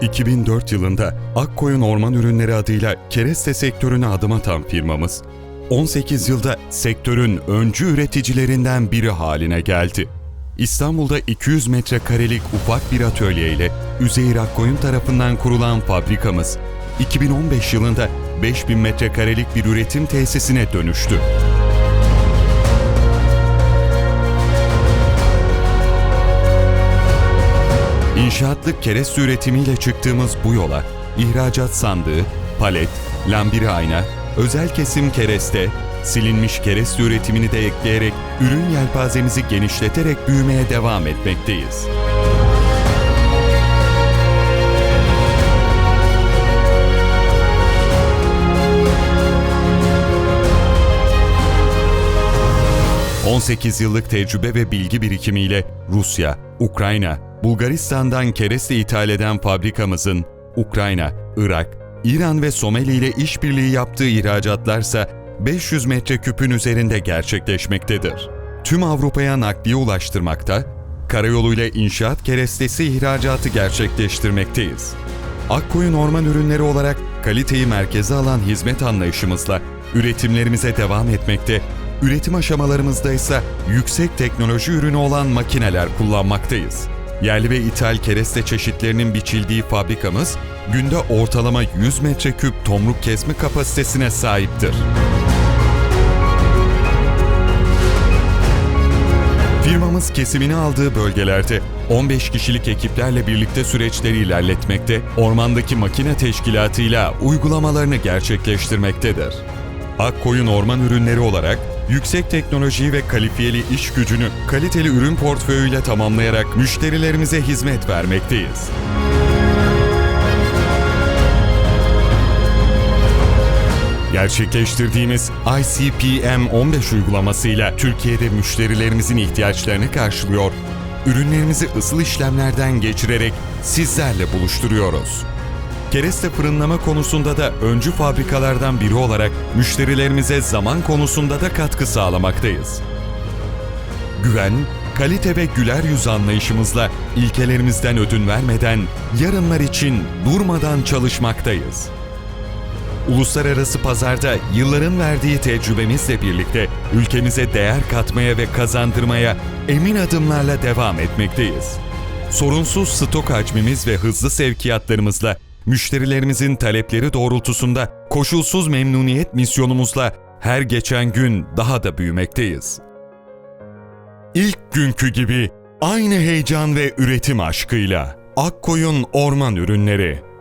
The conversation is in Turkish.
2004 yılında Akkoyun Orman Ürünleri adıyla kereste sektörüne adım atan firmamız, 18 yılda sektörün öncü üreticilerinden biri haline geldi. İstanbul'da 200 metrekarelik ufak bir atölye ile Üzeyir Akkoyun tarafından kurulan fabrikamız, 2015 yılında 5000 metrekarelik bir üretim tesisine dönüştü. İnşaatlık kereste üretimiyle çıktığımız bu yola, ihracat sandığı, palet, lambiri ayna, özel kesim kereste, silinmiş kereste üretimini de ekleyerek ürün yelpazemizi genişleterek büyümeye devam etmekteyiz. ...18 yıllık tecrübe ve bilgi birikimiyle Rusya, Ukrayna, Bulgaristan'dan kereste ithal eden fabrikamızın Ukrayna, Irak, İran ve Somali ile işbirliği yaptığı ihracatlarsa 500 metreküpün üzerinde gerçekleşmektedir. Tüm Avrupa'ya nakliye ulaştırmakta, karayoluyla inşaat kerestesi ihracatı gerçekleştirmekteyiz. Akkoyun Orman Ürünleri olarak kaliteyi merkeze alan hizmet anlayışımızla üretimlerimize devam etmekte, üretim aşamalarımızda ise yüksek teknoloji ürünü olan makineler kullanmaktayız. Yerli ve ithal kereste çeşitlerinin biçildiği fabrikamız günde ortalama 100 metreküp tomruk kesme kapasitesine sahiptir. Firmamız kesimini aldığı bölgelerde 15 kişilik ekiplerle birlikte süreçleri ilerletmekte, ormandaki makine teşkilatıyla uygulamalarını gerçekleştirmektedir. Akkoyun Orman Ürünleri olarak yüksek teknolojiyi ve kalifiyeli iş gücünü kaliteli ürün portföyüyle tamamlayarak müşterilerimize hizmet vermekteyiz. Gerçekleştirdiğimiz ICPM 15 uygulamasıyla Türkiye'de müşterilerimizin ihtiyaçlarını karşılıyor, ürünlerimizi ısıl işlemlerden geçirerek sizlerle buluşturuyoruz. Kereste fırınlama konusunda da öncü fabrikalardan biri olarak müşterilerimize zaman konusunda da katkı sağlamaktayız. Güven, kalite ve güler yüz anlayışımızla ilkelerimizden ödün vermeden yarınlar için durmadan çalışmaktayız. Uluslararası pazarda yılların verdiği tecrübemizle birlikte ülkemize değer katmaya ve kazandırmaya emin adımlarla devam etmekteyiz. Sorunsuz stok hacmimiz ve hızlı sevkiyatlarımızla müşterilerimizin talepleri doğrultusunda koşulsuz memnuniyet misyonumuzla her geçen gün daha da büyümekteyiz. İlk günkü gibi aynı heyecan ve üretim aşkıyla Akkoyun Orman Ürünleri